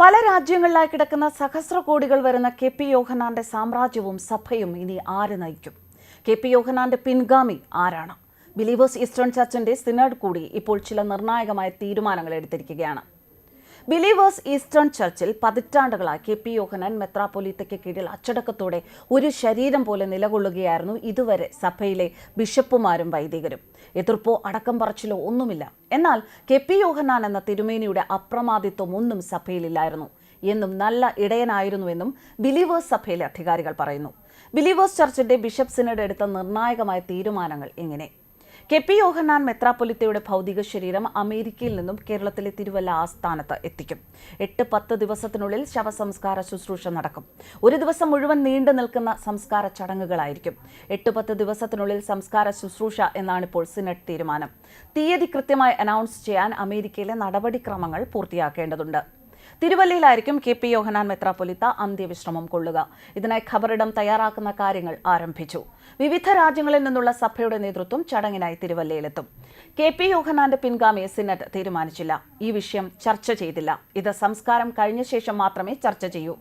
പല രാജ്യങ്ങളിലായി കിടക്കുന്ന സഹസ്ര കോടികൾ വരുന്ന കെ പി യോഹനാന്റെ സാമ്രാജ്യവും സഭയും ഇനി ആര് നയിക്കും? കെ പി യോഹനാന്റെ പിൻഗാമി ആരാണ്? ബിലീവേഴ്സ് ഈസ്റ്റേൺ ചർച്ചിന്റെ സിനഡ് കൂടി ഇപ്പോൾ ചില നിർണായകമായ തീരുമാനങ്ങൾ എടുത്തിരിക്കുകയാണ്. ബിലീവേഴ്സ് ഈസ്റ്റേൺ ചർച്ചിൽ പതിറ്റാണ്ടുകളായി കെ പി യോഹനാൻ മെത്രാപ്പൊലീത്തയ്ക്ക് കീഴിൽ അച്ചടക്കത്തോടെ ഒരു ശരീരം പോലെ നിലകൊള്ളുകയായിരുന്നു ഇതുവരെ സഭയിലെ ബിഷപ്പുമാരും വൈദികരും. എതിർപ്പോ അടക്കം പറച്ചിലോ ഒന്നുമില്ല. എന്നാൽ കെ പി യോഹനാൻ എന്ന തിരുമേനിയുടെ അപ്രമാദിത്വം ഒന്നും സഭയിലില്ലായിരുന്നു എന്നും നല്ല ഇടയനായിരുന്നുവെന്നും ബിലീവേഴ്സ് സഭയിലെ അധികാരികൾ പറയുന്നു. ബിലീവേഴ്സ് ചർച്ചിന്റെ ബിഷപ്പ് സിനഡ് എടുത്ത നിർണായകമായ തീരുമാനങ്ങൾ ഇങ്ങനെ. കെ പി യോഹന്നാൻ മെത്രാപ്പൊലിത്തയുടെ ഭൗതിക ശരീരം അമേരിക്കയിൽ നിന്നും കേരളത്തിലെ തിരുവല്ല ആസ്ഥാനത്ത് എത്തിക്കും. എട്ട് പത്ത് ദിവസത്തിനുള്ളിൽ ശവസംസ്കാര ശുശ്രൂഷ നടക്കും. ഒരു ദിവസം മുഴുവൻ നീണ്ടു നിൽക്കുന്ന സംസ്കാര ചടങ്ങുകളായിരിക്കും. എട്ട് പത്ത് ദിവസത്തിനുള്ളിൽ സംസ്കാര ശുശ്രൂഷ എന്നാണ് ഇപ്പോൾ സിനറ്റ് തീരുമാനം. തീയതി കൃത്യമായി അനൗൺസ് ചെയ്യാൻ അമേരിക്കയിലെ നടപടിക്രമങ്ങൾ പൂർത്തിയാക്കേണ്ടതുണ്ട്. തിരുവല്ലയിലായിരിക്കും കെ പി യോഹനാൻ മെത്രാപ്പൊലിത്ത അന്ത്യവിശ്രമം കൊള്ളുക. ഇതിനായി ഖബറിടം തയ്യാറാക്കുന്ന കാര്യങ്ങൾ ആരംഭിച്ചു. വിവിധ രാജ്യങ്ങളിൽ നിന്നുള്ള സഭയുടെ നേതൃത്വം ചടങ്ങിനായി തിരുവല്ലയിലെത്തും. കെ പി യോഹനാന്റെ പിൻഗാമിയെ സിനറ്റ് തീരുമാനിച്ചില്ല. ഈ വിഷയം ചർച്ച ചെയ്തില്ല. ഇത് സംസ്കാരം കഴിഞ്ഞ ശേഷം മാത്രമേ ചർച്ച ചെയ്യൂ.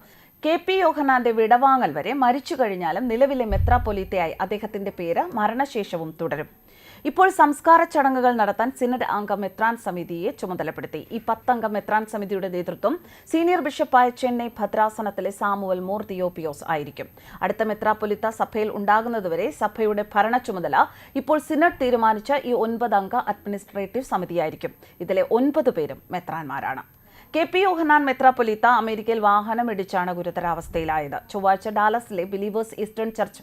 കെ പി യോഹനാന്റെ വിടവാങ്ങൽ വരെ മരിച്ചു കഴിഞ്ഞാലും നിലവിലെ മെത്രാപൊലീത്തയായി അദ്ദേഹത്തിന്റെ പേര് മരണശേഷവും തുടരും. ഇപ്പോൾ സംസ്കാര ചടങ്ങുകൾ നടത്താൻ സിനഡ് അംഗ മെത്രാൻ സമിതിയെ ചുമതലപ്പെടുത്തി. ഈ പത്തംഗ മെത്രാൻ സമിതിയുടെ നേതൃത്വം സീനിയർ ബിഷപ്പായ ചെന്നൈ ഭദ്രാസനത്തിലെ സാമുവൽ മോർ തിയോപിയോസ് ആയിരിക്കും. അടുത്ത മെത്രാപ്പൊലിത്ത സഭയിൽ ഉണ്ടാകുന്നതുവരെ സഭയുടെ ഭരണ ചുമതല ഇപ്പോൾ സിനഡ് തീരുമാനിച്ച ഈ ഒൻപത് അംഗ അഡ്മിനിസ്ട്രേറ്റീവ് സമിതിയായിരിക്കും. ഇതിലെ ഒൻപത് പേരും മെത്രാൻമാരാണ് കെ പി യോഹനാൻ മെത്രാപ്പൊലീത്ത അമേരിക്കയിൽ വാഹനമിടിച്ചാണ് ഗുരുതരാവസ്ഥയിലായത്. ചൊവ്വാഴ്ച ഡാലസിലെ ബിലീവേഴ്സ് ഈസ്റ്റേൺ ചർച്ച്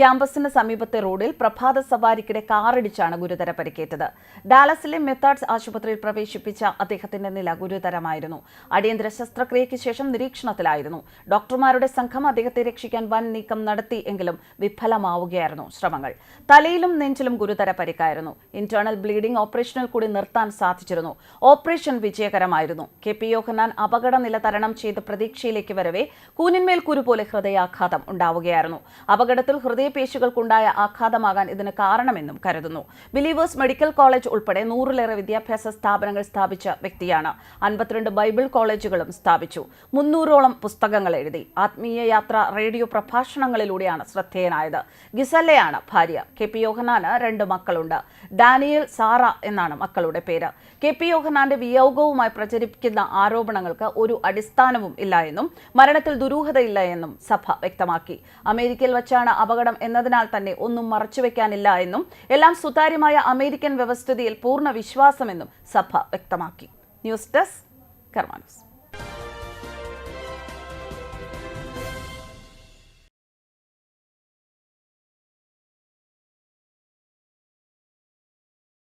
ക്യാമ്പസിന് സമീപത്തെ റോഡിൽ പ്രഭാത സവാരിക്കിടെ കാറിടിച്ചാണ് ഗുരുതര പരിക്കേറ്റത്. ഡാലസിലെ മെത്താഡ്സ് ആശുപത്രിയിൽ പ്രവേശിപ്പിച്ച അദ്ദേഹത്തിന്റെ നില ഗുരുതരമായിരുന്നു. അടിയന്തര ശസ്ത്രക്രിയയ്ക്ക് ശേഷം നിരീക്ഷണത്തിലായിരുന്നു. ഡോക്ടർമാരുടെ സംഘം അദ്ദേഹത്തെ രക്ഷിക്കാൻ വൻ നീക്കം നടത്തി എങ്കിലും വിഫലമാവുകയായിരുന്നു ശ്രമങ്ങൾ. തലയിലും നെഞ്ചിലും ഗുരുതര പരിക്കായിരുന്നു. ഇന്റേണൽ ബ്ലീഡിംഗ് ഓപ്പറേഷനിൽ കൂടി നിർത്താൻ സാധിച്ചിരുന്നു. ഓപ്പറേഷൻ വിജയകരമായിരുന്നു. കെ പി യോഹന്നാൻ അപകട നില തരണം ചെയ്ത് പ്രതീക്ഷയിലേക്ക് വരവേ കൂനിന്മേൽ കുരു പോലെ ഹൃദയാഘാതം ഉണ്ടാവുകയായിരുന്നു. അപകടത്തിൽ ഹൃദയപേശികൾക്കുണ്ടായ ആഘാതമാകാൻ ഇതിന് കാരണമെന്നും കരുതുന്നു. ബിലീവേഴ്സ് മെഡിക്കൽ കോളേജ് ഉൾപ്പെടെ നൂറിലേറെ വിദ്യാഭ്യാസ സ്ഥാപനങ്ങൾ സ്ഥാപിച്ച വ്യക്തിയാണ്. അൻപത്തിരണ്ട് ബൈബിൾ കോളേജുകളും സ്ഥാപിച്ചു. മുന്നൂറോളം പുസ്തകങ്ങൾ എഴുതി. ആത്മീയ യാത്ര റേഡിയോ പ്രഭാഷണങ്ങളിലൂടെയാണ് ശ്രദ്ധേയനായത്. ഗിസല്ലയാണ് ഭാര്യ. കെ പി യോഹനാന് രണ്ട് മക്കളുണ്ട്. ഡാനിയൽ സാറ എന്നാണ് മക്കളുടെ പേര്. കെ പി യോഹനാന്റെ വിയോഗവുമായി പ്രചരിപ്പിക്കുന്ന ആരോപണങ്ങൾക്ക് ഒരു അടിസ്ഥാനവും ഇല്ല എന്നും മരണത്തിൽ ദുരൂഹതയില്ല എന്നും സഭ വ്യക്തമാക്കി. അമേരിക്കയിൽ വച്ചാണ് അപകടം എന്നതിനാൽ തന്നെ ഒന്നും മറച്ചുവെക്കാനില്ല എന്നും എല്ലാം സുതാര്യമായ അമേരിക്കൻ വ്യവസ്ഥിതിയിൽ പൂർണ വിശ്വാസമെന്നും സഭ വ്യക്തമാക്കി. News desk കർമാനൂസ്